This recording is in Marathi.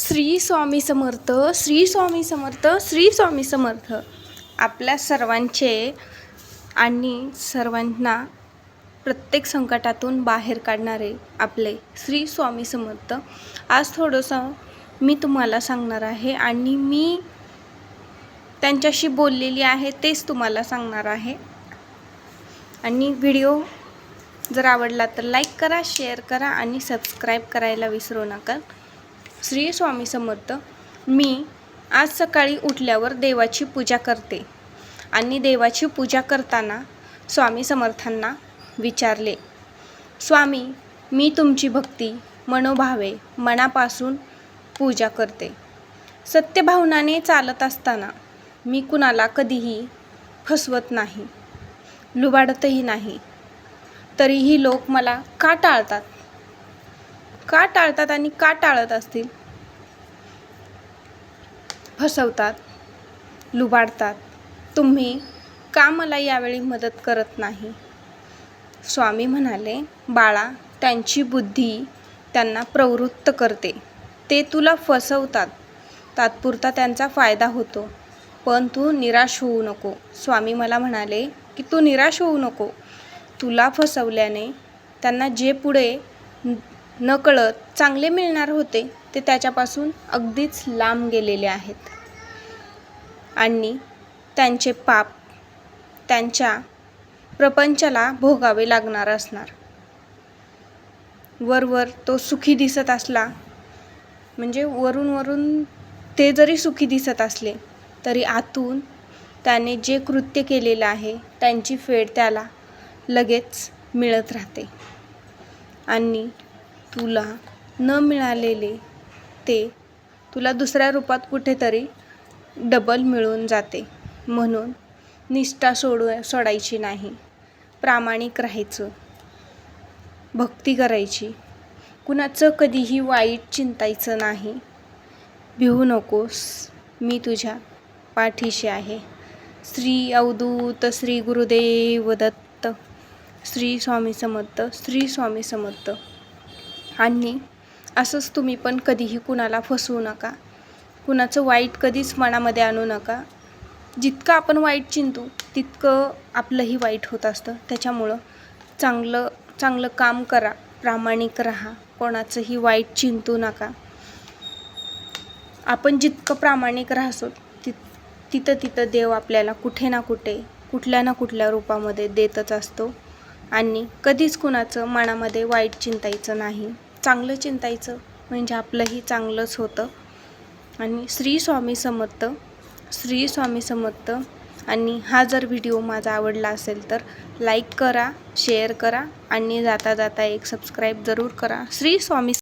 श्री स्वामी समर्थ श्री स्वामी समर्थ श्री स्वामी समर्थ. आपल्या सर्वांचे आणि सर्वांना प्रत्येक संकटातून बाहेर काढणारे आपले श्री स्वामी समर्थ. आज थोडंसं मी तुम्हाला सांगणार आहे आणि मी त्यांच्याशी बोललेली आहे तेच तुम्हाला सांगणार आहे. आणि व्हिडिओ जर आवडला तर लाईक करा शेअर करा आणि सबस्क्राईब करायला विसरू नका. श्री स्वामी समर्थ मी आज सकाळी उठल्यावर देवाची पूजा करते. आणि देवाची पूजा करताना स्वामी समर्थांना विचारले स्वामी मी तुमची भक्ती मनोभावे मनापासून पूजा करते. सत्यभावनाने चालत असताना मी कुणाला कधीही फसवत नाही लुबाडतही नाही. तरीही लोक मला का टाळतात? का टाळतात आणि का टाळत असतील? फसवतात लुबाडतात. तुम्ही का मला यावेळी मदत करत नाही? स्वामी म्हणाले बाळा त्यांची बुद्धी त्यांना प्रवृत्त करते. ते तुला फसवतात. तात्पुरता त्यांचा फायदा होतो. पण तू निराश होऊ नको. स्वामी मला म्हणाले की तू निराश होऊ नको. तुला फसवल्याने त्यांना जे पुढे नकळत चांगले मिळणार होते ते त्याच्यापासून अगदीच लांब गेलेले आहेत. आणि त्यांचे पाप त्यांच्या प्रपंचाला भोगावे लागणार असणार. वरवर तो सुखी दिसत असला म्हणजे वरून वरून ते जरी सुखी दिसत असले तरी आतून त्याने जे कृत्य केलेलं आहे त्यांची फेड त्याला लगेच मिळत राहते. आणि तुला न मिळालेले ते तुला दुसऱ्या रूपात कुठेतरी डबल मिळून जाते. म्हणून निष्ठा सोडू सोडायची नाही. प्रामाणिक राहायचं. भक्ती करायची. कुणाचं कधीही वाईट चिंतायचं नाही. भिवू नकोस मी तुझ्या पाठीशी आहे. श्री अवधूत श्री गुरुदेव दत्त श्री स्वामी समर्थ श्री स्वामी समर्थ. आणि असंच तुम्ही पण कधीही कुणाला फसवू नका. कुणाचं वाईट कधीच मनामध्ये आणू नका. जितकं आपण वाईट चिंतू तितकं आपलंही वाईट होत असतं. त्याच्यामुळं चांगलं चांगलं काम करा प्रामाणिक राहा. कोणाचंही वाईट चिंतू नका. आपण जितकं प्रामाणिक राहतो ति तिथं तिथं देव आपल्याला कुठे ना कुठे कुठल्या ना कुठल्या रूपामध्ये देतच असतो. आणि कधीच कुणाचं मनामध्ये वाईट चिंतायचं नाही. चांगलं चिंतायचं म्हणजे आपलंही चांगलंच होतं. आणि श्री स्वामी समर्थ श्री स्वामी समर्थ. आणि हा जर व्हिडिओ माझा आवडला असेल तर लाईक करा शेअर करा आणि जाता जाता एक सबस्क्राईब जरूर करा. श्री स्वामी